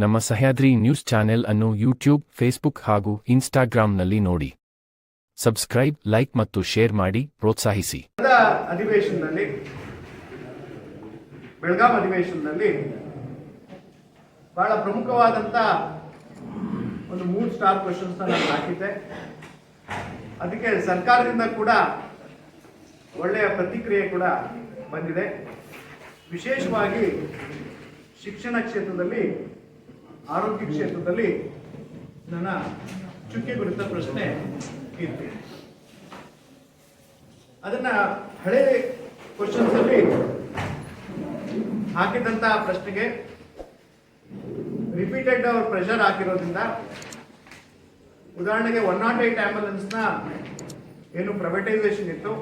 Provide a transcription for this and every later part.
ನಮ್ಮ Sahyadri news channel ಅನ್ನು YouTube, Facebook ಹಾಗೂ ಇನ್ಸ್ಟಾಗ್ರಾಂನಲ್ಲಿ ನೋಡಿ. ಸಬ್ಸ್ಕ್ರೈಬ್, ಲೈಕ್ ಮತ್ತು ಶೇರ್ ಮಾಡಿ, ಪ್ರೋತ್ಸಾಹಿಸಿ. ಅಧಿವೇಶನದಲ್ಲಿ ಬೆಳಗಾವಿ ಅಧಿವೇಶನದಲ್ಲಿ ಬಹಳ ಪ್ರಮುಖವಾದಂಥ ಒಂದು ಮೂರು ಸ್ಟಾರ್ ಕ್ವಶನ್ಸ್ ನಾನು ಹಾಕಿದ್ದೆ. ಅದಕ್ಕೆ ಸರ್ಕಾರದಿಂದ ಕೂಡ ಒಳ್ಳೆಯ ಪ್ರತಿಕ್ರಿಯೆ ಕೂಡ ಬಂದಿದೆ. ವಿಶೇಷವಾಗಿ ಶಿಕ್ಷಣ ಕ್ಷೇತ್ರದಲ್ಲಿ ಆರೋಗ್ಯ ಕ್ಷೇತ್ರದಲ್ಲಿ ನನ್ನ ಚುಕ್ಕೆ ಕುರಿತ ಪ್ರಶ್ನೆ ಇತ್ತು ಅದನ್ನ ಹಳೆ ಕ್ವಶನ್ಸ್ ಅಲ್ಲಿ ಹಾಕಿದಂತ ಪ್ರಶ್ನೆಗೆ ರಿಪೀಟೆಡ್ ಅವ್ರ ಪ್ರೆಷರ್ ಹಾಕಿರೋದ್ರಿಂದ ಉದಾಹರಣೆಗೆ ಒನ್ ನಾಟ್ ಏಟ್ ಆಂಬುಲೆನ್ಸ್ನ ಏನು ಪ್ರೈವೇಟೈಸೇಷನ್ ಇತ್ತು,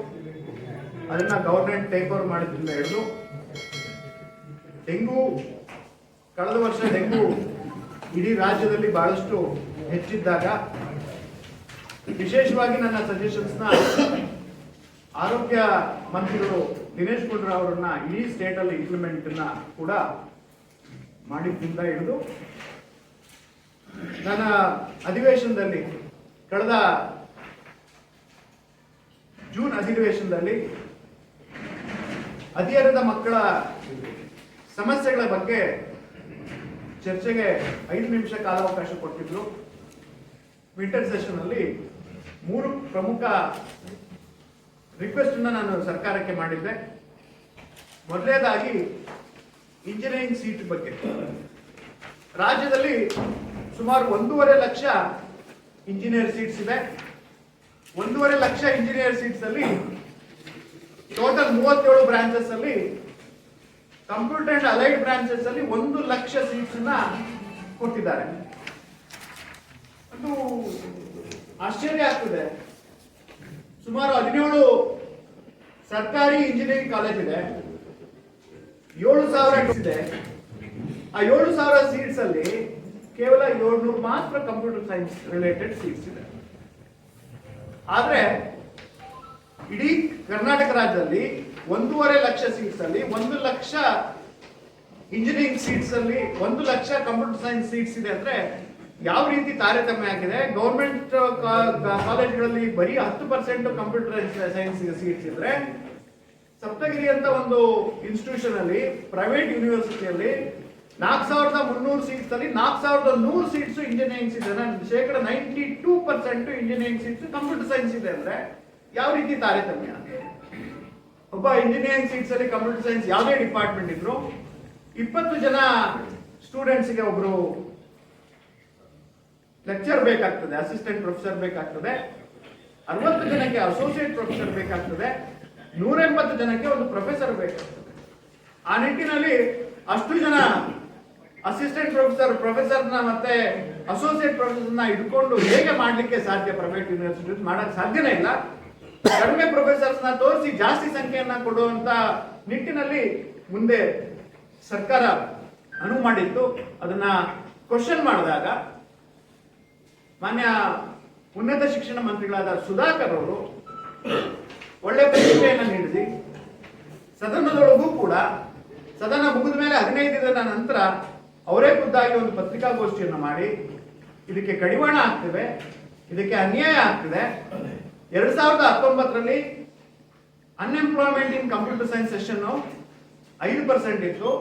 ಅದನ್ನ ಗವರ್ಮೆಂಟ್ ಟೇಕ್ ಓವರ್ ಮಾಡಿದ್ರಿಂದ ಹಿಡಿದು, ಡೆಂಗು, ಕಳೆದ ವರ್ಷ ಡೆಂಗು ಇಡೀ ರಾಜ್ಯದಲ್ಲಿ ಬಹಳಷ್ಟು ಹೆಚ್ಚಿದ್ದಾಗ ವಿಶೇಷವಾಗಿ ನನ್ನ ಸಜೆಷನ್ಸ್ನ ಆರೋಗ್ಯ ಮಂತ್ರಿಗಳು ದಿನೇಶ್ ಗುಂಡೂರಾವ್ ಅವರನ್ನ ಇಡೀ ಸ್ಟೇಟ್ ಅಲ್ಲಿ ಇಂಪ್ಲಿಮೆಂಟ್ನ ಕೂಡ ಮಾಡಿದ್ದಿಂದ ಹಿಡಿದು ನನ್ನ ಅಧಿವೇಶನದಲ್ಲಿ ಕಳೆದ ಜೂನ್ ಅಧಿವೇಶನದಲ್ಲಿ ಹದಿಹರದ ಮಕ್ಕಳ ಸಮಸ್ಯೆಗಳ ಬಗ್ಗೆ ಚರ್ಚೆಗೆ ಐದು ನಿಮಿಷ ಕಾಲಾವಕಾಶ ಕೊಟ್ಟಿದ್ರು. ವಿಂಟರ್ ಸೆಷನ್ ಅಲ್ಲಿ ಮೂರು ಪ್ರಮುಖ ರಿಕ್ವೆಸ್ಟ್ ನಾನು ಸರ್ಕಾರಕ್ಕೆ ಮಾಡಿದ್ದೆ. ಮೊದಲನೇದಾಗಿ ಇಂಜಿನಿಯರಿಂಗ್ ಸೀಟ್ ಬಗ್ಗೆ. ರಾಜ್ಯದಲ್ಲಿ ಸುಮಾರು ಒಂದೂವರೆ ಲಕ್ಷ ಇಂಜಿನಿಯರ್ ಸೀಟ್ಸ್ ಇದೆ. ಒಂದೂವರೆ ಲಕ್ಷ ಇಂಜಿನಿಯರ್ ಸೀಟ್ಸ್ ಅಲ್ಲಿ ಟೋಟಲ್ ಮೂವತ್ತೇಳು ಬ್ರಾಂಚಸ್ ಅಲ್ಲಿ ಕಂಪ್ಯೂಟರ್ ಅಂಡ್ ಅಲೈಡ್ ಬ್ರಾಂಚಸ್ ಅಲ್ಲಿ ಒಂದು ಲಕ್ಷ ಸೀಟ್ಸ್ನ ಕೊಟ್ಟಿದ್ದಾರೆ. ಅದು ಆಶ್ಚರ್ಯ ಆಗ್ತದೆ. ಸುಮಾರು ಹದಿನೇಳು ಸರ್ಕಾರಿ ಇಂಜಿನಿಯರಿಂಗ್ ಕಾಲೇಜ್ ಇದೆ. ಏಳು ಸಾವಿರ ಇದೆ. ಆ ಏಳು ಸಾವಿರ ಸೀಟ್ಸ್ ಅಲ್ಲಿ ಕೇವಲ ಏಳ್ನೂರು ಮಾತ್ರ ಕಂಪ್ಯೂಟರ್ ಸೈನ್ಸ್ ರಿಲೇಟೆಡ್ ಸೀಟ್ಸ್ ಇದೆ. ಆದ್ರೆ ಇಡೀ ಕರ್ನಾಟಕ ರಾಜ್ಯದಲ್ಲಿ ಒಂದೂವರೆ ಲಕ್ಷ ಸೀಟ್ಸ್ ಅಲ್ಲಿ, ಒಂದು ಲಕ್ಷ ಇಂಜಿನಿಯರಿಂಗ್ ಸೀಟ್ಸ್ ಅಲ್ಲಿ, ಒಂದು ಲಕ್ಷ ಕಂಪ್ಯೂಟರ್ ಸೈನ್ಸ್ ಸೀಟ್ಸ್ ಇದೆ ಅಂದ್ರೆ ಯಾವ ರೀತಿ ತಾರತಮ್ಯ ಆಗಿದೆ? ಗೌರ್ಮೆಂಟ್ ಕಾಲೇಜ್ಗಳಲ್ಲಿ ಬರೀ ಹತ್ತು ಪರ್ಸೆಂಟ್ ಕಂಪ್ಯೂಟರ್ ಸೈನ್ಸ್ ಸೀಟ್ಸ್ ಇದ್ರೆ, ಸಪ್ತಗಿರಿ ಅಂತ ಒಂದು ಇನ್ಸ್ಟಿಟ್ಯೂಷನ್ ಅಲ್ಲಿ ಪ್ರೈವೇಟ್ ಯೂನಿವರ್ಸಿಟಿಯಲ್ಲಿ ನಾಲ್ಕು ಸಾವಿರದ ಮುನ್ನೂರು ಸೀಟ್ಸ್ ಅಲ್ಲಿ ನಾಲ್ಕು ಸಾವಿರದ ನೂರು ಸೀಟ್ಸ್ ಇಂಜಿನಿಯರಿಂಗ್ ಇದೆ. ಶೇಕಡ ninety two percent engineering seats computer science ಇದೆ ಅಂದ್ರೆ ಯಾವ ರೀತಿ ತಾರತಮ್ಯ? ಒಬ್ಬ ಇಂಜಿನಿಯರಿಂಗ್ ಸೀಟ್ಸ್ ಅಲ್ಲಿ ಕಂಪ್ಯೂಟರ್ ಸೈನ್ಸ್ ಯಾವುದೇ ಡಿಪಾರ್ಟ್ಮೆಂಟ್ ಇದ್ರು ಇಪ್ಪತ್ತು ಜನ ಸ್ಟೂಡೆಂಟ್ಸ್ಗೆ ಒಬ್ರು ಲೆಕ್ಚರ್ ಬೇಕಾಗ್ತದೆ ಅಸಿಸ್ಟೆಂಟ್ ಪ್ರೊಫೆಸರ್ ಬೇಕಾಗ್ತದೆ. ಅರವತ್ತು ಜನಕ್ಕೆ ಅಸೋಸಿಯೇಟ್ ಪ್ರೊಫೆಸರ್ ಬೇಕಾಗ್ತದೆ. ನೂರೆಂಬತ್ತು ಜನಕ್ಕೆ ಒಂದು ಪ್ರೊಫೆಸರ್ ಬೇಕಾಗ್ತದೆ. ಆ ನಿಟ್ಟಿನಲ್ಲಿ ಅಷ್ಟು ಜನ ಅಸಿಸ್ಟೆಂಟ್ ಪ್ರೊಫೆಸರ್ ಪ್ರೊಫೆಸರ್ನ ಮತ್ತೆ ಅಸೋಸಿಯೇಟ್ ಪ್ರೊಫೆಸರ್ನ ಇಟ್ಕೊಂಡು ಹೇಗೆ ಮಾಡಲಿಕ್ಕೆ ಸಾಧ್ಯ ಪ್ರೈವೇಟ್ ಯೂನಿವರ್ಸಿಟಿ ಮಾಡಕ್ಕೆ ಸಾಧ್ಯನೇ ಇಲ್ಲ. ಕಡಿಮೆ ಪ್ರೊಫೆಸರ್ಸ್ನ ತೋರಿಸಿ ಜಾಸ್ತಿ ಸಂಖ್ಯೆಯನ್ನ ಕೊಡುವಂತ ನಿಟ್ಟಿನಲ್ಲಿ ಮುಂದೆ ಸರ್ಕಾರ ಅನುವು ಮಾಡಿತ್ತು. ಅದನ್ನ ಕ್ವಶನ್ ಮಾಡಿದಾಗ ಮಾನ್ಯ ಉನ್ನತ ಶಿಕ್ಷಣ ಮಂತ್ರಿಗಳಾದ ಸುಧಾಕರ್ ಅವರು ಒಳ್ಳೆ ಪ್ರತಿಕ್ರಿಯೆಯನ್ನು ನೀಡಿಸಿ ಸದನದೊಳಗೂ ಕೂಡ ಸದನ ಮುಗಿದ ಮೇಲೆ ಹದಿನೈದು ದಿನದ ನಂತರ ಅವರೇ ಖುದ್ದಾಗಿ ಒಂದು ಪತ್ರಿಕಾಗೋಷ್ಠಿಯನ್ನು ಮಾಡಿ. ಇದಕ್ಕೆ ಕಡಿವಾಣ ಆಗ್ತಿವೆ. ಇದಕ್ಕೆ ಅನ್ಯಾಯ ಆಗ್ತಿದೆ. ಎರಡ್ ಸಾವಿರದ ಹತ್ತೊಂಬತ್ತರಲ್ಲಿ unemployment in computer science session ಐದು ಪರ್ಸೆಂಟ್ ಇತ್ತು.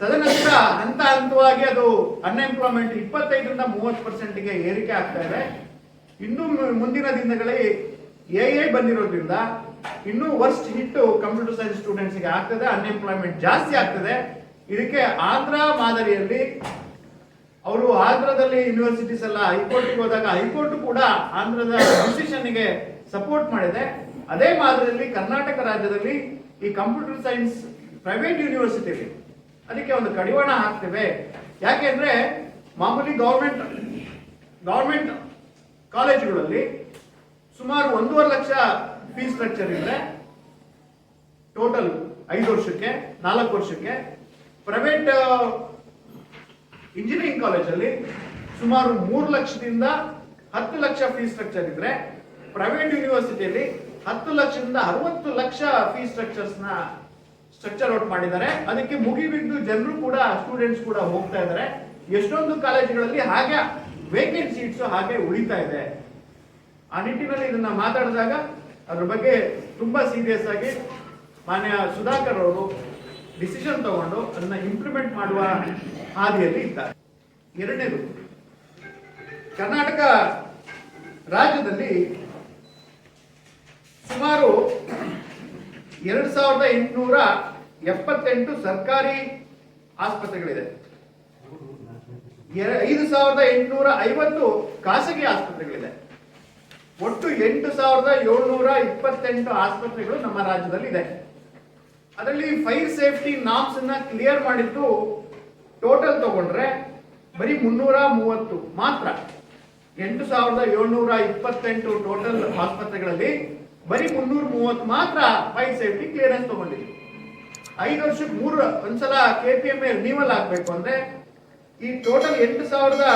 ತದನಂತರ ಹಂತ ಹಂತವಾಗಿ ಅದು ಅನ್ಎಂಪ್ಲಾಯ್ಮೆಂಟ್ ಇಪ್ಪತ್ತೈದರಿಂದ ಮೂವತ್ತು ಪರ್ಸೆಂಟ್ಗೆ ಏರಿಕೆ ಆಗ್ತಾ ಇದೆ. ಇನ್ನು ಮುಂದಿನ ದಿನಗಳಲ್ಲಿ ಎ ಐ ಬಂದಿರೋದ್ರಿಂದ ಇನ್ನೂ ವರ್ಸ್ಟ್ ಹಿಟ್ಟು ಕಂಪ್ಯೂಟರ್ ಸೈನ್ಸ್ ಸ್ಟೂಡೆಂಟ್ಸ್ಗೆ ಆಗ್ತದೆ ಅನ್ಎಂಪ್ಲಾಯ್ಮೆಂಟ್ ಜಾಸ್ತಿ ಆಗ್ತದೆ. ಇದಕ್ಕೆ ಆಂಧ್ರ ಮಾದರಿಯಲ್ಲಿ ಅವರು ಆಂಧ್ರದಲ್ಲಿ ಯೂನಿವರ್ಸಿಟೀಸ್ ಎಲ್ಲ ಹೈಕೋರ್ಟ್ಗೆ ಹೋದಾಗ ಹೈಕೋರ್ಟ್ ಕೂಡ ಆಂಧ್ರದ ಡಿಸಿಷನ್ಗೆ ಸಪೋರ್ಟ್ ಮಾಡಿದೆ. ಅದೇ ಮಾದರಿಯಲ್ಲಿ ಕರ್ನಾಟಕ ರಾಜ್ಯದಲ್ಲಿ ಈ ಕಂಪ್ಯೂಟರ್ ಸೈನ್ಸ್ ಪ್ರೈವೇಟ್ ಯೂನಿವರ್ಸಿಟಿಲಿ ಅದಕ್ಕೆ ಒಂದು ಕಡಿವಾಣ ಹಾಕ್ತೇವೆ. ಯಾಕೆಂದ್ರೆ ಮಾಮೂಲಿ ಗೌರ್ಮೆಂಟ್ ಗೌರ್ಮೆಂಟ್ ಕಾಲೇಜುಗಳಲ್ಲಿ ಸುಮಾರು ಒಂದೂವರೆ ಲಕ್ಷ ಫೀಸ್ ಸ್ಟ್ರಕ್ಚರ್ ಇದ್ರೆ ಟೋಟಲ್ ಐದು ವರ್ಷಕ್ಕೆ, ನಾಲ್ಕು ವರ್ಷಕ್ಕೆ ಪ್ರೈವೇಟ್ ಇಂಜಿನಿಯರಿಂಗ್ ಕಾಲೇಜಲ್ಲಿ ಸುಮಾರು ಮೂರು ಲಕ್ಷದಿಂದ ಹತ್ತು ಲಕ್ಷ ಫೀಸ್ ಸ್ಟ್ರಕ್ಚರ್ ಇದ್ರೆ ಪ್ರೈವೇಟ್ ಯೂನಿವರ್ಸಿಟಿಯಲ್ಲಿ ಹತ್ತು ಲಕ್ಷದಿಂದ ಅರವತ್ತು ಲಕ್ಷ ಫೀಸ್ ಸ್ಟ್ರಕ್ಚರ್ಸ್ನ ಸ್ಟ್ರಕ್ಚರ್ ಔಟ್ ಮಾಡಿದ್ದಾರೆ. ಅದಕ್ಕೆ ಮುಗಿಬಿದ್ದು ಜನರು ಕೂಡ ಸ್ಟೂಡೆಂಟ್ಸ್ ಕೂಡ ಹೋಗ್ತಾ ಇದ್ದಾರೆ. ಎಷ್ಟೊಂದು ಕಾಲೇಜುಗಳಲ್ಲಿ ಹಾಗೆ ವೇಕೆಂಟ್ ಸೀಟ್ಸ್ ಹಾಗೆ ಉಳಿತಾ ಇದೆ. ಆ ನಿಟ್ಟಿನಲ್ಲಿ ಇದನ್ನ ಮಾತಾಡಿದಾಗ ಅದ್ರ ಬಗ್ಗೆ ತುಂಬಾ ಸೀರಿಯಸ್ ಆಗಿ ಮಾನ್ಯ ಸುಧಾಕರ್ ಅವರು ಡಿಸಿಷನ್ ತಗೊಂಡು ಅದನ್ನ ಇಂಪ್ಲಿಮೆಂಟ್ ಮಾಡುವ ಹಾದಿಯಲ್ಲಿ ಇದ್ದಾರೆ. ಎರಡನೇದು, ಕರ್ನಾಟಕ ರಾಜ್ಯದಲ್ಲಿ ಸುಮಾರು ಎರಡು ಸಾವಿರದ ಎಂಟುನೂರ ಎಪ್ಪತ್ತೆಂಟು ಸರ್ಕಾರಿ ಆಸ್ಪತ್ರೆಗಳಿದೆ. ಐದು ಸಾವಿರದ ಎಂಟುನೂರ ಐವತ್ತು ಖಾಸಗಿ ಆಸ್ಪತ್ರೆಗಳಿದೆ. ಒಟ್ಟು ಎಂಟು ಸಾವಿರದ ಏಳ್ನೂರ ಇಪ್ಪತ್ತೆಂಟು ಆಸ್ಪತ್ರೆಗಳು ನಮ್ಮ ರಾಜ್ಯದಲ್ಲಿ ಇದೆ ಅದರಲ್ಲಿ ಫೈರ್ ಸೇಫ್ಟಿ ನಾಮ್ಸ್ ಅನ್ನ ಕ್ಲಿಯರ್ ಮಾಡಿದ್ದು ಟೋಟಲ್ ತಗೊಂಡ್ರೆ ಬರೀ ಮುನ್ನೂರ ಮೂವತ್ತು ಮಾತ್ರ. ಎಂಟು ಸಾವಿರದ ಏಳ್ನೂರ ಇಪ್ಪತ್ತೆಂಟು ಟೋಟಲ್ ಆಸ್ಪತ್ರೆಗಳಲ್ಲಿ ಬರೀ ಮುನ್ನೂರ ಮೂವತ್ತು ಮಾತ್ರ ಫೈರ್ ಸೇಫ್ಟಿ ಕ್ಲಿಯರೆನ್ಸ್ ತಗೊಂಡಿದೆ ಐದು ವರ್ಷಕ್ಕೆ ಮೂರು ಒಂದ್ಸಲ ಕೆ ಪಿ ಎಂ ರಿನಿವಲ್ ಆಗಬೇಕು ಅಂದ್ರೆ ಈ ಟೋಟಲ್ ಎಂಟು ಸಾವಿರದ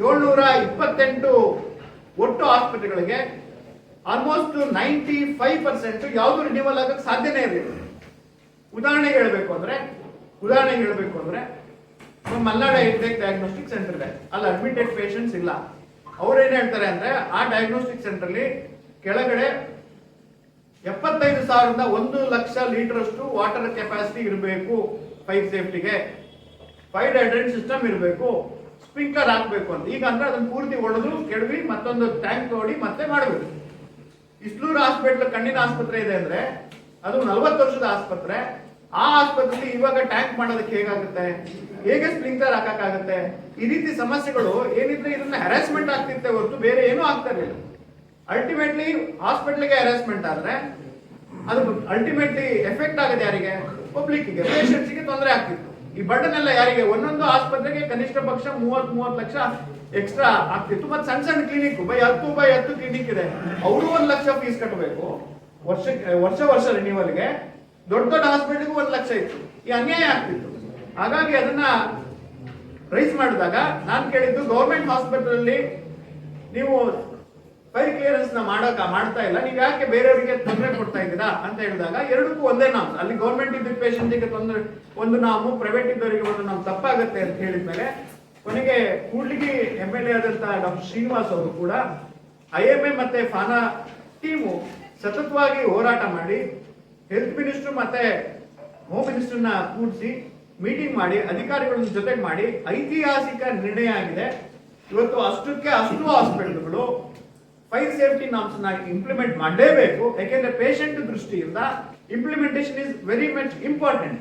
ಏಳ್ನೂರ ಇಪ್ಪತ್ತೆಂಟು ಒಟ್ಟು ಆಸ್ಪತ್ರೆಗಳಿಗೆ ಆಲ್ಮೋಸ್ಟ್ ನೈಂಟಿ ಫೈವ್ ಪರ್ಸೆಂಟ್ ಯಾವುದು ರಿನಿವಲ್ ಆಗಕ್ಕೆ ಸಾಧ್ಯನೇ ಇರಲಿಲ್ಲ ಉದಾಹರಣೆಗೆ ಹೇಳಬೇಕು ಅಂದ್ರೆ, ಉದಾಹರಣೆಗೆ ಹೇಳಬೇಕು ಅಂದ್ರೆ, ನಮ್ಮ ಮಲ್ನಾಡ ಇಂಟೆಕ್ ಡಯಾಗ್ನೋಸ್ಟಿಕ್ ಸೆಂಟರ್ ಇದೆ. ಅಲ್ಲಿ ಅಡ್ಮಿಟೆಡ್ ಪೇಷಂಟ್ಸ್ ಇಲ್ಲ. ಅವ್ರೇನ್ ಹೇಳ್ತಾರೆ ಅಂದ್ರೆ, ಆ ಡಯಾಗ್ನೋಸ್ಟಿಕ್ ಸೆಂಟರ್ ಅಲ್ಲಿ ಕೆಳಗಡೆ ಎಪ್ಪತ್ತೈದು ಸಾವಿರದ ಒಂದು ಲಕ್ಷ ಲೀಟರ್ ಅಷ್ಟು ವಾಟರ್ ಕೆಪಾಸಿಟಿ ಇರಬೇಕು ಫೈರ್ ಸೇಫ್ಟಿಗೆ ಫೈರ್ ಹೈಡ್ರೆಂಟ್ ಸಿಸ್ಟಮ್ ಇರಬೇಕು. ಸ್ಪ್ರಿಂಕ್ಲರ್ ಹಾಕ್ಬೇಕು ಅಂತ. ಈಗ ಅಂದ್ರೆ ಅದನ್ನ ಪೂರ್ತಿ ಹೊಡೆದು ಕೆಡವಿ ಮತ್ತೊಂದು ಟ್ಯಾಂಕ್ ತೋಡಿ ಮತ್ತೆ ಮಾಡಬೇಕು. ಇಸ್ಲೂರು ಹಾಸ್ಪಿಟಲ್ ಕಣ್ಣಿನ ಆಸ್ಪತ್ರೆ ಇದೆ ಅಂದ್ರೆ ಅದು ನಲ್ವತ್ತು ವರ್ಷದ ಆಸ್ಪತ್ರೆ. ಆ ಆಸ್ಪತ್ರೆಯಲ್ಲಿ ಇವಾಗ ಟ್ಯಾಂಕ್ ಮಾಡೋದಕ್ಕೆ ಹೇಗಾಗುತ್ತೆ? ಹೇಗೆ ಸ್ಪ್ರಿಂಕ್ಲರ್ ಹಾಕಕ್ಕಾಗತ್ತೆ? ಈ ರೀತಿ ಸಮಸ್ಯೆಗಳು ಏನಿದ್ರೆ ಇದನ್ನ ಹ್ಯಾರಾಸ್ಮೆಂಟ್ ಆಗ್ತಿತ್ತೆ ಹೊರತು ಬೇರೆ ಏನೂ ಆಗ್ತಾ ಇರಲಿಲ್ಲ ಅಲ್ಟಿಮೇಟ್ಲಿ ಹಾಸ್ಪಿಟ್ಲಿಗೆ ಹ್ಯಾರಾಸ್ಮೆಂಟ್ ಆದ್ರೆ ಅದು ಅಲ್ಟಿಮೇಟ್ಲಿ ಎಫೆಕ್ಟ್ ಆಗದೆ ಯಾರಿಗೆ? ಪಬ್ಲಿಕ್ಗೆ ಪೇಷಂಟ್ಸ್ಗೆ ತೊಂದರೆ ಆಗ್ತಿತ್ತು. ಈ ಬಟನ್ ಎಲ್ಲ ಯಾರಿಗೆ? ಒಂದೊಂದು ಆಸ್ಪತ್ರೆಗೆ ಕನಿಷ್ಠ ಪಕ್ಷ ಮೂವತ್ ಮೂವತ್ ಲಕ್ಷ ಎಕ್ಸ್ಟ್ರಾ ಆಗ್ತಿತ್ತು. ಮತ್ತೆ ಸಣ್ಣ ಸಣ್ಣ ಕ್ಲಿನಿಕ್ ಬೈ ಹತ್ತು ಬೈ ಹತ್ತು ಕ್ಲಿನಿಕ್ ಇದೆ. ಅವರು ಒಂದು ಲಕ್ಷ ಫೀಸ್ ಕಟ್ಟಬೇಕು ವರ್ಷಕ್ಕೆ ವರ್ಷ ವರ್ಷ ರಿನ್ಯೂವಲ್ಗೆ ದೊಡ್ಡ ದೊಡ್ಡ ಹಾಸ್ಪಿಟಲ್ಗೂ ಒಂದು ಲಕ್ಷ ಇತ್ತು. ಈ ಅನ್ಯಾಯ ಆಗ್ತಿತ್ತು. ಹಾಗಾಗಿ ಅದನ್ನ ರೈಸ್ ಮಾಡಿದಾಗ ನಾನು ಕೇಳಿದ್ದು ಗೌರ್ಮೆಂಟ್ ಹಾಸ್ಪಿಟಲ್ ಅಲ್ಲಿ ನೀವು ಫೈರ್ ಕ್ಲಿಯರೆನ್ಸ್ನ ಮಾಡಕ, ಮಾಡ್ತಾ ಇಲ್ಲ. ನೀವು ಯಾಕೆ ಬೇರೆಯವರಿಗೆ ತೊಂದರೆ ಕೊಡ್ತಾ ಇದ್ದೀರಾ ಅಂತ ಹೇಳಿದಾಗ ಎರಡಕ್ಕೂ ಒಂದೇ ನಾಮ್. ಅಲ್ಲಿ ಗೌರ್ಮೆಂಟ್ ಇದ್ದ ಪೇಷಂಟ್ಗೆ ತೊಂದರೆ, ಒಂದು ನಾಮು ಪ್ರೈವೇಟ್ ಇದ್ದವರಿಗೆ ಒಂದು ನಾಮ್ ತಪ್ಪಾಗುತ್ತೆ ಅಂತ ಹೇಳಿದ್ಮೇಲೆ ಕೊನೆಗೆ ಕೂಡ್ಲಿಗಿ ಎಂ ಎಲ್ ಎ ಆದಂತಹ ಡಾಕ್ಟರ್ ಶ್ರೀನಿವಾಸ್ ಅವರು ಕೂಡ ಐ ಎಂ ಎ ಮತ್ತೆ ಫಾನಾ ಟೀಮು ಸತತವಾಗಿ ಹೋರಾಟ ಮಾಡಿ ಹೆಲ್ತ್ ಮಿನಿಸ್ಟರ್ ಮತ್ತೆ ಹೋಮ್ ಮಿನಿಸ್ಟರ್ನ ಕೂಡಿಸಿ ಮೀಟಿಂಗ್ ಮಾಡಿ, ಅಧಿಕಾರಿಗಳನ್ನ ಜೊತೆಗೆ ಮಾಡಿ ಐತಿಹಾಸಿಕ ನಿರ್ಣಯ ಆಗಿದೆ. ಇವತ್ತು ಅಷ್ಟಕ್ಕೆ ಅಷ್ಟು ಹಾಸ್ಪಿಟಲ್ಗಳು ಫೈರ್ ಸೇಫ್ಟಿ ನಾಮ್ಸ್ ಇಂಪ್ಲಿಮೆಂಟ್ ಮಾಡಲೇಬೇಕು. ಯಾಕೆಂದ್ರೆ ಪೇಷಂಟ್ ದೃಷ್ಟಿಯಿಂದ implementation is very much important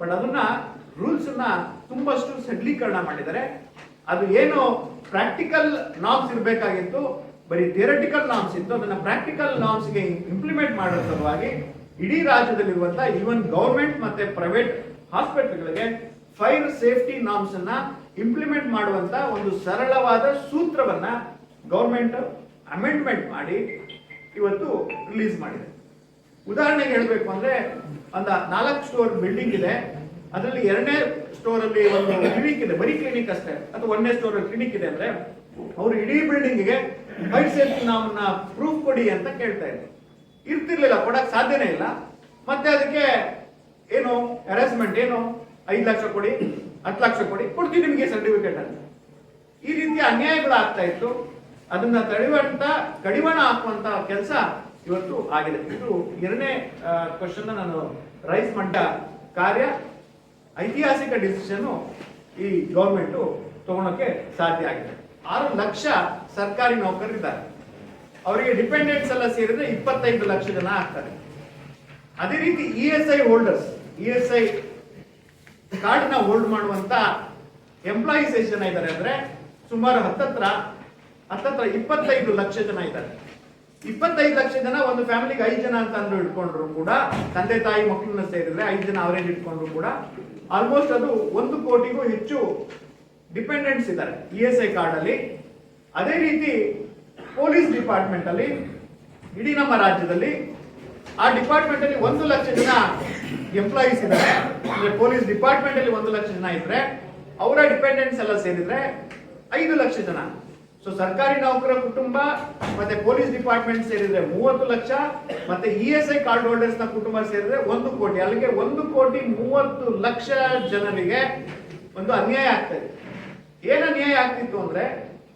but ಅದನ್ನ ರೂಲ್ಸ್ನ ತುಂಬಷ್ಟು ಸಡ್ಲೀಕರಣ ಮಾಡಿದ್ದಾರೆ. ಅದು ಏನು ಪ್ರಾಕ್ಟಿಕಲ್ ನಾಮ್ಸ್ ಇರಬೇಕಾಗಿತ್ತು, ಬರೀ ಥಿಯರಟಿಕಲ್ ನಾಮ್ಸ್ ಇತ್ತು, ಅದನ್ನ ಪ್ರಾಕ್ಟಿಕಲ್ ನಾಮ್ಸ್ಗೆ ಇಂಪ್ಲಿಮೆಂಟ್ ಮಾಡೋ ಸಲುವಾಗಿ ಇಡೀ ರಾಜ್ಯದಲ್ಲಿರುವಂತಹ ಈವನ್ ಗೌರ್ಮೆಂಟ್ ಮತ್ತೆ ಪ್ರೈವೇಟ್ ಹಾಸ್ಪಿಟಲ್ಗಳಿಗೆ ಫೈರ್ ಸೇಫ್ಟಿ ನಾಮ್ಸ್ ಅನ್ನ ಇಂಪ್ಲಿಮೆಂಟ್ ಮಾಡುವಂತ ಒಂದು ಸರಳವಾದ ಸೂತ್ರವನ್ನ ಗೌರ್ಮೆಂಟ್ ಅಮೆಂಡ್ಮೆಂಟ್ ಮಾಡಿ ಇವತ್ತು ರಿಲೀಸ್ ಮಾಡಿದೆ. ಉದಾಹರಣೆಗೆ ಹೇಳಬೇಕು ಅಂದ್ರೆ ಒಂದು ನಾಲ್ಕು ಸ್ಟೋರ್ ಬಿಲ್ಡಿಂಗ್ ಇದೆ. ಅದರಲ್ಲಿ ಎರಡನೇ ಸ್ಟೋರ್ ಅಲ್ಲಿ ಒಂದು ಕ್ಲಿನಿಕ್ ಇದೆ, ಬರೀ ಕ್ಲಿನಿಕ್ ಅಷ್ಟೇ. ಅಥವಾ ಒಂದನೇ ಸ್ಟೋರ್ ಕ್ಲಿನಿಕ್ ಇದೆ ಅಂದ್ರೆ ಅವರು ಇಡೀ ಬಿಲ್ಡಿಂಗ್ಗೆ ಫೈರ್ ಸೇಫ್ಟಿ ನಾಮನ್ನ ಪ್ರೂಫ್ ಕೊಡಿ ಅಂತ ಕೇಳ್ತಾ ಇದ್ರು. ಇರ್ತಿರ್ಲಿಲ್ಲ, ಕೊಡಕ್ ಸಾಧ್ಯನೇ ಇಲ್ಲ. ಮತ್ತೆ ಅದಕ್ಕೆ ಏನು ಹೆರಾಸ್ಮೆಂಟ್ ಏನು? ಐದು ಲಕ್ಷ ಕೊಡಿ, ಹತ್ತು ಲಕ್ಷ ಕೊಡಿ, ಕೊಡ್ತೀವಿ ನಿಮಗೆ ಸರ್ಟಿಫಿಕೇಟ್ ಅಂತ. ಈ ರೀತಿ ಅನ್ಯಾಯಗಳು ಆಗ್ತಾ ಇತ್ತು. ಅದನ್ನ ತಡೆಯುವಂತ, ಕಡಿವಾಣ ಹಾಕುವಂತ ಕೆಲಸ ಇವತ್ತು ಆಗಿದೆ. ಇದು ಎರಡನೇ ಕ್ವಶನ್ ನಾನು ರೈಸ್ ಮಂಟ ಕಾರ್ಯ ಐತಿಹಾಸಿಕ ಡಿಸಿಷನ್ ಈ ಗೌರ್ಮೆಂಟು ತಗೊಳಕ್ಕೆ ಸಾಧ್ಯ ಆಗಿದೆ. ಆರು ಲಕ್ಷ ಸರ್ಕಾರಿ ನೌಕರರಿದ್ದಾರೆ. ಅವರಿಗೆ ಡಿಪೆಂಡೆಂಟ್ಸ್ ಎಲ್ಲ ಸೇರಿದ್ರೆ ಇಪ್ಪತ್ತೈದು ಲಕ್ಷ ಜನ ಆಗ್ತಾರೆ. ಅದೇ ರೀತಿ E S I holders E S I ಕಾರ್ಡ್ನ ಹೋಲ್ಡ್ ಮಾಡುವಂತ ಎಂಪ್ಲಾಯೀಸ್ ಎಷ್ಟು ಜನ ಇದ್ದಾರೆ ಅಂದ್ರೆ ಸುಮಾರು ಹತ್ತತ್ರ ಹತ್ತತ್ರ ಇಪ್ಪತ್ತೈದು ಲಕ್ಷ ಜನ ಇದ್ದಾರೆ. ಇಪ್ಪತ್ತೈದು ಲಕ್ಷ ಜನ ಒಂದು ಫ್ಯಾಮಿಲಿಗೆ ಐದು ಜನ ಅಂತ ಅಂದ್ರೆ ಇಟ್ಕೊಂಡ್ರು ಕೂಡ, ತಂದೆ ತಾಯಿ ಮಕ್ಕಳನ್ನ ಸೇರಿದ್ರೆ ಐದು ಜನ ಅವರೇಜ್ ಇಟ್ಕೊಂಡ್ರು ಕೂಡ ಆಲ್ಮೋಸ್ಟ್ ಅದು ಒಂದು ಕೋಟಿಗೂ ಹೆಚ್ಚು ಡಿಪೆಂಡೆಂಟ್ಸ್ ಇದ್ದಾರೆ ಇ ಎಸ್ ಐ ಕಾರ್ಡ್ ಅಲ್ಲಿ. ಅದೇ ರೀತಿ ಪೊಲೀಸ್ ಡಿಪಾರ್ಟ್ಮೆಂಟ್ ಅಲ್ಲಿ, ಇಡೀ ನಮ್ಮ ರಾಜ್ಯದಲ್ಲಿ ಆ ಡಿಪಾರ್ಟ್ಮೆಂಟ್ ಅಲ್ಲಿ ಒಂದು ಲಕ್ಷ ಜನ ಎಂಪ್ಲಾಯೀಸ್ ಇದ್ದಾರೆ. ಅಂದ್ರೆ ಪೊಲೀಸ್ ಡಿಪಾರ್ಟ್ಮೆಂಟ್ ಅಲ್ಲಿ ಒಂದು ಲಕ್ಷ ಜನ ಇದ್ರೆ, ಅವರ ಡಿಪೆಂಡೆಂಟ್ಸ್ ಎಲ್ಲ ಸೇರಿದ್ರೆ ಐದು ಲಕ್ಷ ಜನ. ಸೊ ಸರ್ಕಾರಿ ನೌಕರ ಕುಟುಂಬ, ಮತ್ತೆ ಪೊಲೀಸ್ ಡಿಪಾರ್ಟ್ಮೆಂಟ್ ಸೇರಿದ್ರೆ ಮೂವತ್ತು ಲಕ್ಷ, ಮತ್ತೆ ಇ ಎಸ್ ಐ ಕಾರ್ಡ್ ಹೋಲ್ಡರ್ಸ್ನ ಕುಟುಂಬ ಸೇರಿದ್ರೆ ಒಂದು ಕೋಟಿ. ಅಲ್ಲಿಗೆ ಒಂದು ಕೋಟಿ ಮೂವತ್ತು ಲಕ್ಷ ಜನರಿಗೆ ಒಂದು ಅನ್ಯಾಯ ಆಗ್ತಾ ಇದೆ ಏನ್ ಅನ್ಯಾಯ ಆಗ್ತಿತ್ತು ಅಂದ್ರೆ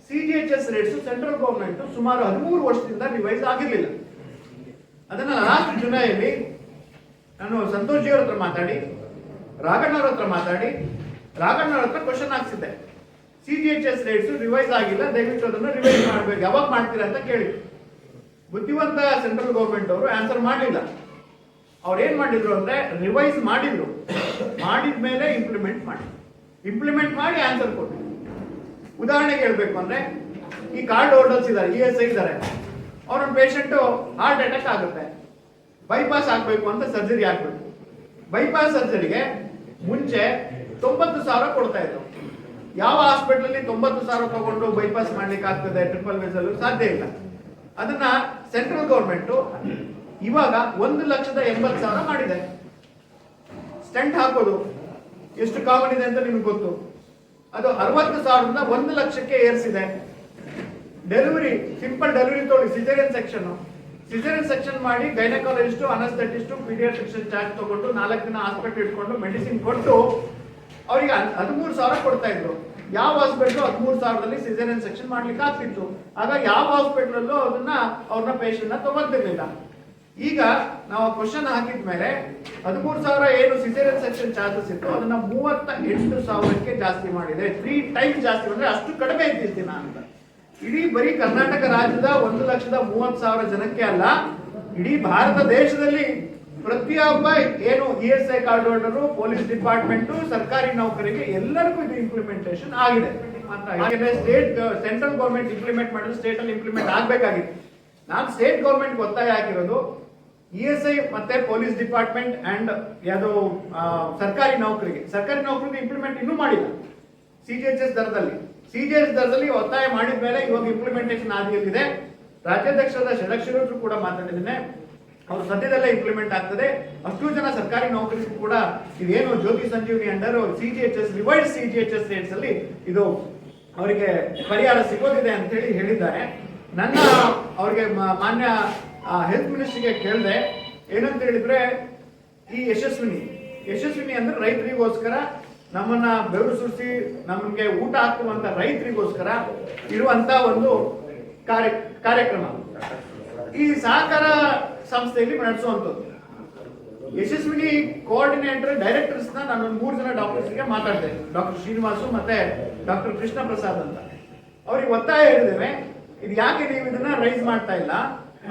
C G H S rates central government ಸುಮಾರು ಹದಿಮೂರು ವರ್ಷದಿಂದ ರಿವೈಸ್ ಆಗಿರ್ಲಿಲ್ಲ. ಅದನ್ನ ಲಾಸ್ಟ್ ಜುಲೈಯಲ್ಲಿ ನಾನು ಸಂತೋಷ್ ಜಿ ಹತ್ರ ಮಾತಾಡಿ, ರಾಘಣ್ಣವ್ರ ಹತ್ರ ಮಾತಾಡಿ, ರಾಘಣ್ಣವ್ರ ಹತ್ರ question ಹಾಕ್ಸಿದ್ದೆ. C G H S rates revise ಆಗಿಲ್ಲ, ದಯವಿಟ್ಟು ಅದನ್ನು ರಿವೈಸ್ ಮಾಡಬೇಕು. ಯಾವಾಗ ಮಾಡ್ತೀರಾ ಅಂತ ಕೇಳಿ. ಬುದ್ಧಿವಂತ ಸೆಂಟ್ರಲ್ ಗೌರ್ಮೆಂಟ್ ಅವರು ಆನ್ಸರ್ ಮಾಡಲಿಲ್ಲ ಅವ್ರು ಏನು ಮಾಡಿದ್ರು ಅಂದ್ರೆ ರಿವೈಸ್ ಮಾಡಿದ್ರು. ಮಾಡಿದ ಮೇಲೆ ಇಂಪ್ಲಿಮೆಂಟ್ ಮಾಡಿ. ಇಂಪ್ಲಿಮೆಂಟ್ ಮಾಡಿ ಆನ್ಸರ್ ಕೊಟ್ಟರು ಉದಾಹರಣೆಗೆ ಹೇಳ್ಬೇಕು ಅಂದ್ರೆ, ಈ ಕಾರ್ಡ್ ಹೋಲ್ಡರ್ಸ್ ಇದ್ದಾರೆ ಇ ಎಸ್ ಐ ಇದ್ದಾರೆ. ಅವ್ರೊಂದು ಪೇಷಂಟ್ ಹಾರ್ಟ್ ಅಟ್ಯಾಕ್ ಆಗುತ್ತೆ. ಬೈಪಾಸ್ ಆಗಬೇಕು ಅಂತ ಸರ್ಜರಿ ಆಗಬೇಕು. ಬೈಪಾಸ್ ಸರ್ಜರಿಗೆ ಮುಂಚೆ ತೊಂಬತ್ತು ಸಾವಿರ ಕೊಡ್ತಾ ಇದ್ರು. ಯಾವ ಹಾಸ್ಪಿಟಲ್ ಅಲ್ಲಿ ತೊಂಬತ್ತು ಸಾವಿರ ತಗೊಂಡು ಬೈಪಾಸ್ ಮಾಡ್ಲಿಕ್ಕೆ ಆಗ್ತದೆ ಟ್ರಿಪಲ್ ವೆಸಲ್ ಸಾಧ್ಯ ಇಲ್ಲ. ಅದನ್ನ ಸೆಂಟ್ರಲ್ ಗೌರ್ಮೆಂಟ್ ಇವಾಗ ಒಂದು ಲಕ್ಷದ ಎಂಬತ್ತು ಸಾವಿರ ಮಾಡಿದೆ. ಸ್ಟೆಂಟ್ ಹಾಕೋದು. ಎಷ್ಟು ಕಾಮನ್ ಇದೆ ಅಂತ ನಿಮ್ಗೆ ಗೊತ್ತು. ಅದು ಅರವತ್ತು ಸಾವಿರದಿಂದ ಒಂದು ಲಕ್ಷಕ್ಕೆ ಏರಿಸಿದೆ. ಡೆಲಿವರಿ ಸಿಂಪಲ್ ಡೆಲಿವರಿ ತೊಗೊಳ್ಳಿ ಸಿಜೇರಿಯನ್ ಸೆಕ್ಷನ್ ಸಿಜರಿಯನ್ ಸೆಕ್ಷನ್ ಮಾಡಿ ಗೈನಕಾಲಜಿಸ್ಟು ಅನಸ್ಥೆಟಿಸ್ಟು ಪೀಡಿಯಾಟ್ರಿಷನ್ ಚಾರ್ಜ್ ತಗೊಂಡು ನಾಲ್ಕು ದಿನ ಹಾಸ್ಪಿಟಲ್ ಇಟ್ಕೊಂಡು ಮೆಡಿಸಿನ್ ಕೊಟ್ಟು ಅವರಿಗೆ ಹದಿಮೂರು ಸಾವಿರ ಕೊಡ್ತಾ ಇದ್ರು ಯಾವ ಹಾಸ್ಪಿಟಲ್ ಹದಿಮೂರು ಸಾವಿರದಲ್ಲಿ ಸಿಜೇರಿಯನ್ ಸೆಕ್ಷನ್ ಮಾಡ್ಲಿಕ್ಕೆ ಆಗ್ತಿತ್ತು. ಆಗ ಯಾವ ಹಾಸ್ಪಿಟಲ್ ಅಲ್ಲೂ ಅದನ್ನ ಅವ್ರನ್ನ ಪೇಷಂಟ್ನ ನ ಈಗ ನಾವು ಕ್ವಶನ್ ಹಾಕಿದ ಮೇಲೆ ಹದಿಮೂರು ಸಾವಿರ ಏನು ಸಿಸೇರಿಯನ್ ಸೆಕ್ಷನ್ ಚಾರ್ಜಸ್ ಇತ್ತು ಅದನ್ನ ಮೂವತ್ತ ಎಂಟು ಸಾವಿರಕ್ಕೆ ಜಾಸ್ತಿ ಮಾಡಿದೆ. ತ್ರೀ ಟೈಮ್ಸ್ ಜಾಸ್ತಿ ಅಂದ್ರೆ ಅಷ್ಟು ಕಡಿಮೆ ಇದ್ದಿತ್ತು ದಿನ ಅಂತ. ಇಡೀ ಬರೀ ಕರ್ನಾಟಕ ರಾಜ್ಯದ ಒಂದು ಲಕ್ಷದ ಮೂವತ್ತು ಸಾವಿರ ಜನಕ್ಕೆ ಅಲ್ಲ, ಇಡೀ ಭಾರತ ದೇಶದಲ್ಲಿ ಪ್ರತಿಯೊಬ್ಬ ಏನು E S I card holder police department ಸರ್ಕಾರಿ ನೌಕರಿಗೆ ಎಲ್ಲರಿಗೂ ಇದು ಇಂಪ್ಲಿಮೆಂಟೇಷನ್ ಆಗಿದೆ. ಸ್ಟೇಟ್ ಸೆಂಟ್ರಲ್ ಗೌರ್ಮೆಂಟ್ ಇಂಪ್ಲಿಮೆಂಟ್ ಮಾಡಿದ್ರೆ ಸ್ಟೇಟ್ ಅಲ್ಲಿ ಇಂಪ್ಲಿಮೆಂಟ್ ಆಗಬೇಕಾಗಿತ್ತು ನಾನು ಸ್ಟೇಟ್ ಗೌರ್ಮೆಂಟ್ ಒತ್ತಾಯ ಹಾಕಿರೋದು ಇ ಎಸ್ ಐ ಮತ್ತೆ ಪೊಲೀಸ್ ಡಿಪಾರ್ಟ್ಮೆಂಟ್ ಅಂಡ್ ಯಾವುದು ಸರ್ಕಾರಿ ನೌಕರಿಗೆ. ಸರ್ಕಾರಿ ನೌಕರಿಗೆ ಇಂಪ್ಲಿಮೆಂಟ್ ಇನ್ನೂ ಮಾಡಿಲ್ಲ. ಸಿ ಜಿ ಎಚ್ ಎಸ್ ದರದಲ್ಲಿ. ಸಿ ಜಿ ಎಸ್ ದರದಲ್ಲಿ ಒತ್ತಾಯ ಮಾಡಿದ ಮೇಲೆ ಇವಾಗ ಇಂಪ್ಲಿಮೆಂಟೇಷನ್ ಆದಿಯಲ್ಲಿದೆ. ರಾಜ್ಯಾಧ್ಯಕ್ಷರಾದ ಷಡಕ್ಷರ ಕೂಡ ಮಾತಾಡಿದ್ದೇನೆ. ಅವರು ಸದ್ಯದಲ್ಲೇ ಇಂಪ್ಲಿಮೆಂಟ್ ಆಗ್ತದೆ. ಅಷ್ಟು ಜನ ಸರ್ಕಾರಿ ನೌಕರಿಗೂ ಕೂಡ ಇದೇನು Jyothi Sanjeevini under C G H S revised C G H S rates ಅಲ್ಲಿ ಇದು ಅವರಿಗೆ ಪರಿಹಾರ ಸಿಗೋದಿದೆ ಅಂತ ಹೇಳಿ ಹೇಳಿದ್ದಾರೆ. ನನ್ನ ಅವರಿಗೆ ಮಾನ್ಯ ಹೆಲ್ತ್ ಮಿನಿಸ್ಟ್ರಿಗೆ ಕೇಳಿದೆ, ಏನಂತ ಹೇಳಿದ್ರೆ ಈ ಯಶಸ್ವಿನಿ ಯಶಸ್ವಿನಿ ಅಂದ್ರೆ ರೈತರಿಗೋಸ್ಕರ ನಮ್ಮನ್ನ ಬೆವರು ಸುರಿಸಿ ನಮಗೆ ಊಟ ಹಾಕುವಂತ ರೈತರಿಗೋಸ್ಕರ ಇರುವಂತ ಒಂದು ಕಾರ್ಯ, ಕಾರ್ಯಕ್ರಮ. ಈ ಸಹಕಾರ ಸಂಸ್ಥೆಯಲ್ಲಿ ನಡೆಸುವಂಥದ್ದು. ಯಶಸ್ವಿನಿ ಕೋಆರ್ಡಿನೇಟರ್ ಡೈರೆಕ್ಟರ್ಸ್ ನಾನು ಒಂದು ಮೂರು ಜನ ಡಾಕ್ಟರ್ಸ್ಗೆ ಮಾತಾಡಿದೆ. ಡಾಕ್ಟರ್ ಶ್ರೀನಿವಾಸು ಮತ್ತೆ ಡಾಕ್ಟರ್ ಕೃಷ್ಣ ಪ್ರಸಾದ್ ಅಂತ. ಅವ್ರಿಗೆ ಒತ್ತಾಯ ಹೇಳಿದ್ದೇವೆ ಇದು ಯಾಕೆ ನೀವು ಇದನ್ನ ರೈಸ್ ಮಾಡ್ತಾ ಇಲ್ಲ?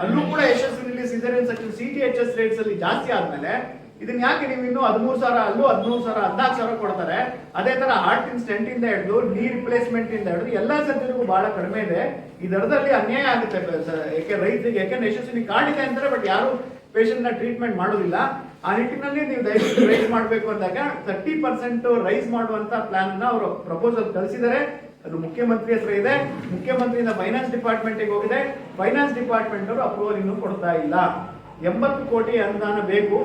ಅಲ್ಲೂ ಕೂಡ Yeshasvini caesarean section C T H S rates ಅಲ್ಲಿ ಜಾಸ್ತಿ ಆದ್ಮೇಲೆ ಇದನ್ನ ಯಾಕೆ ನೀವು ಇನ್ನು ಹದಿಮೂರು ಸಾವಿರ ಅಲ್ಲೂ ಹದಿಮೂರು ಸಾವಿರ, ಹದಿನಾಲ್ಕು ಸಾವಿರ ಕೊಡ್ತಾರೆ? ಅದೇ ತರ ಹಾರ್ಟ್ ಇನ್ಸ್ಟೆಂಟ್ ಇಂದ ಹಿಡಿದು ನೀ ರಿಪ್ಲೇಸ್ಮೆಂಟ್ ಇಂದ ಹಿಡಿದು, ಎಲ್ಲಾ ಸರ್ಜರಿಗೂ ಬಹಳ ಕಡಿಮೆ ಇದೆ. ಈ ದರದಲ್ಲಿ ಅನ್ಯಾಯ ಆಗುತ್ತೆ ಯಾಕೆ ರೈತರಿಗೆ ಯಾಕೆಂದ್ರೆ ಯಶಸ್ವಿನಿ ಕಾಣಿದೆ ಅಂತಾರೆ ಬಟ್ ಯಾರು ಪೇಷಂಟ್ನ ಟ್ರೀಟ್ಮೆಂಟ್ ಮಾಡೋದಿಲ್ಲ. ಆ ನಿಟ್ಟಿನಲ್ಲಿ ನೀವು ದಯವಿಟ್ಟು ರೈಸ್ ಮಾಡಬೇಕು ಅಂದಾಗ ತರ್ಟಿ ಪರ್ಸೆಂಟ್ ರೈಸ್ ಮಾಡುವಂತ ಪ್ಲಾನ್ನ ಅವರು ಪ್ರಪೋಸಲ್ ಕಳಿಸಿದ್ದಾರೆ. ಅದು ಮುಖ್ಯಮಂತ್ರಿ ಹತ್ರ ಇದೆ. ಮುಖ್ಯಮಂತ್ರಿಯಿಂದ ಫೈನಾನ್ಸ್ ಡಿಪಾರ್ಟ್ಮೆಂಟ್ ಹೋಗಿದೆ. ಫೈನಾನ್ಸ್ ಡಿಪಾರ್ಟ್ಮೆಂಟ್ ಅವರು ಅಪ್ರೂವಲ್ ಇನ್ನೂ ಕೊಡ್ತಾ ಇಲ್ಲ. ಎಂಬತ್ತು ಕೋಟಿ ಅನುದಾನ ಬೇಕು.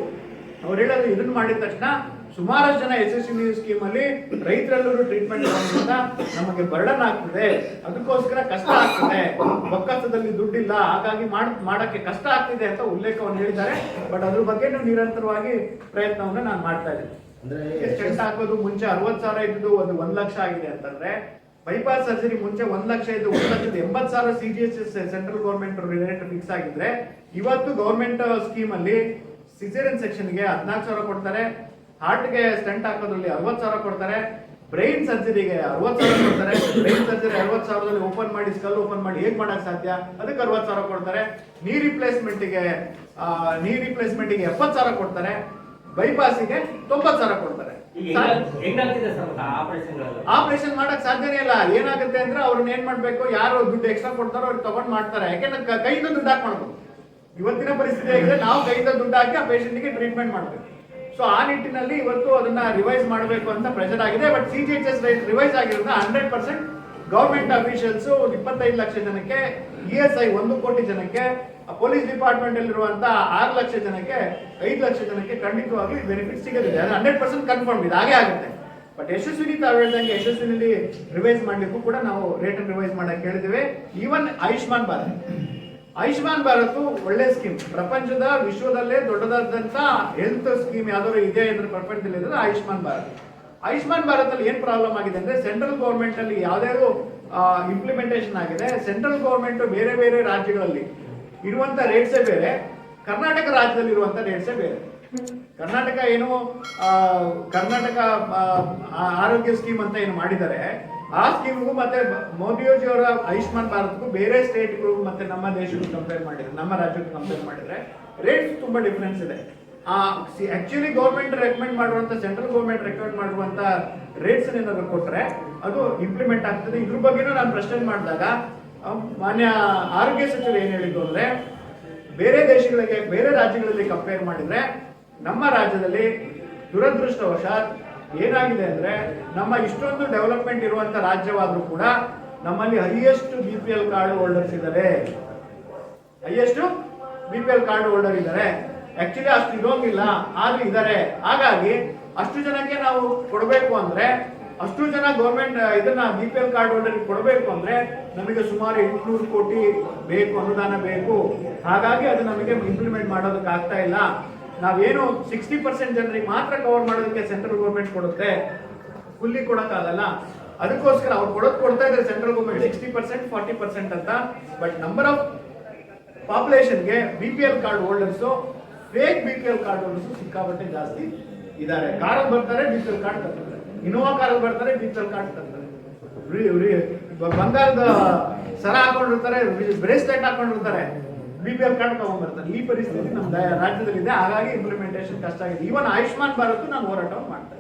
ಅವ್ರು ಹೇಳೋದು ಇದನ್ನ ಮಾಡಿದ ತಕ್ಷಣ ಸುಮಾರಷ್ಟು ಜನ ಎಸ್ ಎಸ್ ಸ್ಕೀಮ್ ಅಲ್ಲಿ ರೈತರೆಲ್ಲರೂ ಟ್ರೀಟ್ಮೆಂಟ್ ಮಾಡೋದ್ರಿಂದ ನಮಗೆ ಬರ್ಡನ್ ಆಗ್ತದೆ. ಅದಕ್ಕೋಸ್ಕರ ಕಷ್ಟ ಆಗ್ತದೆ. ಒಕ್ಕಸದಲ್ಲಿ ದುಡ್ಡಿಲ್ಲ. ಹಾಗಾಗಿ ಮಾಡ್ ಮಾಡಕ್ಕೆ ಕಷ್ಟ ಆಗ್ತಿದೆ ಅಂತ ಉಲ್ಲೇಖವನ್ನು ಹೇಳಿದ್ದಾರೆ. ಬಟ್ ಅದ್ರ ಬಗ್ಗೆ ನಿರಂತರವಾಗಿ ಪ್ರಯತ್ನವನ್ನು ನಾನು ಮಾಡ್ತಾ ಇದ್ದೀನಿ. ಅಂದ್ರೆ ಎಷ್ಟು ಹಾಕೋದು ಮುಂಚೆ ಅರವತ್ತು ಸಾವಿರ ಇದ್ದು ಒಂದು ಒಂದ್ ಲಕ್ಷ ಆಗಿದೆ ಅಂತಂದ್ರೆ ಬೈಪಾಸ್ ಸರ್ಜರಿ ಮುಂಚೆ ಒಂದ್ ಲಕ್ಷ ಇದ್ದು ಒಂದ್ ಲಕ್ಷದ ಎಂಬತ್ತು ಸಾವಿರ C G S central government rate fix ಆಗಿದ್ರೆ ಇವತ್ತು ಗೌರ್ಮೆಂಟ್ ಸ್ಕೀಮ್ ಅಲ್ಲಿ ಸಿಸೇರಿಯನ್ ಸೆಕ್ಷನ್ಗೆ ಹದಿನಾಲ್ಕು ಸಾವಿರ ಕೊಡ್ತಾರೆ. ಹಾರ್ಟ್ಗೆ ಸ್ಟೆಂಟ್ ಹಾಕೋದ್ರಲ್ಲಿ ಅರವತ್ತು ಸಾವಿರ ಕೊಡ್ತಾರೆ. ಬ್ರೈನ್ ಸರ್ಜರಿಗೆ ಅರವತ್ತು ಸಾವಿರ ಕೊಡ್ತಾರೆ. ಬ್ರೈನ್ ಸರ್ಜರಿ ಅರವತ್ತು ಸಾವಿರದಲ್ಲಿ ಓಪನ್ ಮಾಡಿ ಸ್ಕಲ್ ಓಪನ್ ಮಾಡಿ ಹೇಗೆ ಮಾಡೋಕ್ಕೆ ಸಾಧ್ಯ? ಅದಕ್ಕೆ ಅರವತ್ತು ಸಾವಿರ ಕೊಡ್ತಾರೆ. ನೀ ರಿಪ್ಲೇಸ್ಮೆಂಟಿಗೆ ನೀ ರಿಪ್ಲೇಸ್ಮೆಂಟಿಗೆ ಎಪ್ಪತ್ತು ಸಾವಿರ ಕೊಡ್ತಾರೆ. ಬೈಪಾಸಿಗೆ ತೊಂಬತ್ತು ಸಾವಿರ ಕೊಡ್ತಾರೆ. ಆಪರೇಷನ್ ಮಾಡಕ್ ಸಾಧ್ಯನೇ ಇಲ್ಲ. ಏನಾಗುತ್ತೆ ಅಂದ್ರೆ ಅವ್ರನ್ನ ಏನ್ ಮಾಡ್ಬೇಕು? ಯಾರು ದುಡ್ಡು ಎಕ್ಸ್ಟ್ರಾ ಕೊಡ್ತಾರೋ ಅವ್ರಿಗೆ ತಗೊಂಡ್ ಮಾಡ್ತಾರೆ. ಯಾಕೆಂದ್ರೆ ಕೈಯಿಂದ ದುಡ್ಡು ಹಾಕ್ ಇವತ್ತಿನ ಪರಿಸ್ಥಿತಿ ಆಗಿದೆ ನಾವು ಕೈಯಿಂದ ದುಡ್ಡು ಹಾಕಿ ಆ ಪೇಷಂಟ್ಗೆ ಟ್ರೀಟ್ಮೆಂಟ್ ಮಾಡಬೇಕು. ಸೊ ಆ ನಿಟ್ಟಿನಲ್ಲಿ ಇವತ್ತು ಅದನ್ನ ರಿವೈಸ್ ಮಾಡಬೇಕು ಅಂತ ಪ್ರೆಷರ್ ಆಗಿದೆ. But C G H S revise ಆಗಿರೋದ್ರಿಂದ ಹಂಡ್ರೆಡ್ ಪರ್ಸೆಂಟ್ ಗೌರ್ಮೆಂಟ್ ಅಫಿಷಿಯಲ್ಸ್ ಇಪ್ಪತ್ತೈದು ಲಕ್ಷ ಜನಕ್ಕೆ ಇ ಎಸ್ ಐ ಒಂದು ಕೋಟಿ ಜನಕ್ಕೆ ಪೊಲೀಸ್ ಡಿಪಾರ್ಟ್ಮೆಂಟ್ ಅಲ್ಲಿರುವಂತ ಆರು ಲಕ್ಷ ಜನಕ್ಕೆ, ಐದು ಲಕ್ಷ ಜನಕ್ಕೆ ಖಂಡಿತವಾಗಿ ಬೆನಿಫಿಟ್ ಸಿಗಲಿದೆ ಅದು ಹಂಡ್ರೆಡ್ ಪರ್ಸೆಂಟ್ ಕನ್ಫರ್ಮ್ ಇದೆ ಹಾಗೆ ಆಗುತ್ತೆ. ಬಟ್ ಯಶಸ್ವಿನಿ ತಾವು ಹೇಳ್ದಂಗೆ ಯಶಸ್ವಿನಲ್ಲಿ ರಿವೈಸ್ ಮಾಡಲಿಕ್ಕೂ ಕೂಡ ನಾವು ರೇಟ್ ರಿವೈಸ್ ಮಾಡಕ್ಕೆ ಹೇಳಿದ್ದೇವೆ. ಈವನ್ ಆಯುಷ್ಮಾನ್ ಭಾರತ್. ಆಯುಷ್ಮಾನ್ ಭಾರತ್ ಒಳ್ಳೆ ಸ್ಕೀಮ್. ಪ್ರಪಂಚದ ವಿಶ್ವದಲ್ಲೇ ದೊಡ್ಡದಾದಂತ ಹೆಲ್ತ್ ಸ್ಕೀಮ್ ಯಾವ್ದಾದ್ರು ಇದೆ ಅಂದ್ರೆ ಪ್ರಪಂಚದಲ್ಲಿ ಇದ್ರೆ ಆಯುಷ್ಮಾನ್ ಭಾರತ್. ಆಯುಷ್ಮಾನ್ ಭಾರತ್ ಅಲ್ಲಿ ಏನ್ ಪ್ರಾಬ್ಲಮ್ ಆಗಿದೆ ಅಂದ್ರೆ ಸೆಂಟ್ರಲ್ ಗೌರ್ಮೆಂಟ್ ಅಲ್ಲಿ ಯಾವ್ದಾದ್ರು ಇಂಪ್ಲಿಮೆಂಟೇಷನ್ ಆಗಿದೆ. ಸೆಂಟ್ರಲ್ ಗೌರ್ಮೆಂಟ್ ಬೇರೆ ಬೇರೆ ರಾಜ್ಯಗಳಲ್ಲಿ ಇರುವಂತ ರೇಟ್ಸೇ ಬೇರೆ, ಕರ್ನಾಟಕ ರಾಜ್ಯದಲ್ಲಿ ಇರುವಂತ ರೇಟ್ಸೇ ಬೇರೆ. ಕರ್ನಾಟಕ ಏನು ಕರ್ನಾಟಕ ಆರೋಗ್ಯ ಸ್ಕೀಮ್ ಅಂತ ಏನು ಮಾಡಿದ್ದಾರೆ ಆ ಸ್ಕೀಮ್ಗೂ ಮತ್ತೆ ಅವರ ಆಯುಷ್ಮಾನ್ ಭಾರತ್ಗೂ ಬೇರೆ ಸ್ಟೇಟ್ಗಳು ಮತ್ತೆ ನಮ್ಮ ದೇಶಕ್ಕೂ ಕಂಪೇರ್ ಮಾಡಿದ್ರೆ, ನಮ್ಮ ರಾಜ್ಯಕ್ಕೆ ಕಂಪೇರ್ ಮಾಡಿದ್ರೆ ರೇಟ್ಸ್ ತುಂಬಾ ಡಿಫ್ರೆನ್ಸ್ ಇದೆ. ಆ ಆಕ್ಚುಲಿ ಗೌರ್ಮೆಂಟ್ ರೆಕಮೆಂಡ್ ಮಾಡುವಂತ ಸೆಂಟ್ರಲ್ ಗೌರ್ಮೆಂಟ್ ರೆಕಮೆಂಡ್ ಮಾಡುವಂತ ರೇಟ್ಸ್ ಏನಾದ್ರು ಕೊಟ್ರೆ ಅದು ಇಂಪ್ಲಿಮೆಂಟ್ ಆಗ್ತದೆ. ಇದ್ರ ಬಗ್ಗೆನೂ ನಾನು ಪ್ರಶ್ನೆ ಮಾಡಿದಾಗ ಮಾನ್ಯ ಆರೋಗ್ಯ ಸಚಿವರು ಏನು ಹೇಳಿದ್ರು ಅಂದ್ರೆ, ಬೇರೆ ದೇಶಗಳಿಗೆ, ಬೇರೆ ರಾಜ್ಯಗಳಲ್ಲಿ ಕಂಪೇರ್ ಮಾಡಿದ್ರೆ ನಮ್ಮ ರಾಜ್ಯದಲ್ಲಿ ದುರದೃಷ್ಟವಶಾತ್ ಏನಾಗಿದೆ ಅಂದ್ರೆ ನಮ್ಮ ಇಷ್ಟೊಂದು ಡೆವಲಪ್ಮೆಂಟ್ ಇರುವಂತ ರಾಜ್ಯವಾದರೂ ಕೂಡ ನಮ್ಮಲ್ಲಿ highest B P L card holders ಇದ್ದಾರೆ. Highest B P L card holder ಇದ್ದಾರೆ. ಆಕ್ಚುಲಿ ಅಷ್ಟು ಇರೋಂಗಿಲ್ಲ, ಆದ್ರೆ ಇದ್ದಾರೆ. ಹಾಗಾಗಿ ಅಷ್ಟು ಜನಕ್ಕೆ ನಾವು ಕೊಡಬೇಕು ಅಂದ್ರೆ, ಅಷ್ಟು ಜನ ಗೌರ್ಮೆಂಟ್ ಇದನ್ನ B P L card holder ಕೊಡಬೇಕು ಅಂದ್ರೆ ನಮಗೆ ಸುಮಾರು ಎಂಟುನೂರು ಕೋಟಿ ಬೇಕು, ಅನುದಾನ ಬೇಕು. ಹಾಗಾಗಿ ಅದು ನಮಗೆ ಇಂಪ್ಲಿಮೆಂಟ್ ಮಾಡೋದಕ್ಕೆ ಆಗ್ತಾ ಇಲ್ಲ. ನಾವೇನು ಸಿಕ್ಸ್ಟಿ ಪರ್ಸೆಂಟ್ ಜನರಿಗೆ ಮಾತ್ರ ಕವರ್ ಮಾಡೋದಕ್ಕೆ ಸೆಂಟ್ರಲ್ ಗೌರ್ಮೆಂಟ್ ಕೊಡುತ್ತೆ? ಫುಲ್ಲಿ ಕೊಡೋಕ್ಕಾಗಲ್ಲ ಅದಕ್ಕೋಸ್ಕರ ಅವ್ರು ಕೊಡೋದು ಕೊಡ್ತಾ ಇದ್ದಾರೆ central government sixty percent forty percent ಅಂತ. But number of ಪಾಪ್ಯುಲೇಷನ್ಗೆ B P L card holders fake B P L card holders ಸಿಕ್ಕಾಪಟ್ಟೆ ಜಾಸ್ತಿ ಇದ್ದಾರೆ. ಕಾರಲ್ಲಿ ಬರ್ತಾರೆ ಬಿ ಪಿ ಎಲ್ ಕಾರ್ಡ್ ತರ್ತಾರೆ. ಇನೋವಾ ಕಾರಲ್ಲಿ ಬರ್ತಾರೆ ಬಿ ಪಿ ಎಲ್ ಕಾರ್ಡ್ ತರ್ತಾರೆ. ಬಂಗಾರದ ಸರ ಹಾಕೊಂಡಿರ್ತಾರೆ ಬ್ರೇಸ್ಲೆಟ್ ಹಾಕೊಂಡಿರ್ತಾರೆ. ಬಿ ಪಿ ಎಲ್ ಕಾರ್ಡ್ ತಗೊಂಡ್ಬರ್ತಾರೆ. ಈ ಪರಿಸ್ಥಿತಿ ನಮ್ಮ ರಾಜ್ಯದಲ್ಲಿ ರಾಜ್ಯದಲ್ಲಿದೆ. ಹಾಗಾಗಿ ಇಂಪ್ಲಿಮೆಂಟೇಷನ್ ಕಷ್ಟ ಆಗಿದೆ. ಈವನ್ ಆಯುಷ್ಮಾನ್ ಭಾರತ್ ನಾನು ಹೋರಾಟವನ್ನು ಮಾಡ್ತೇನೆ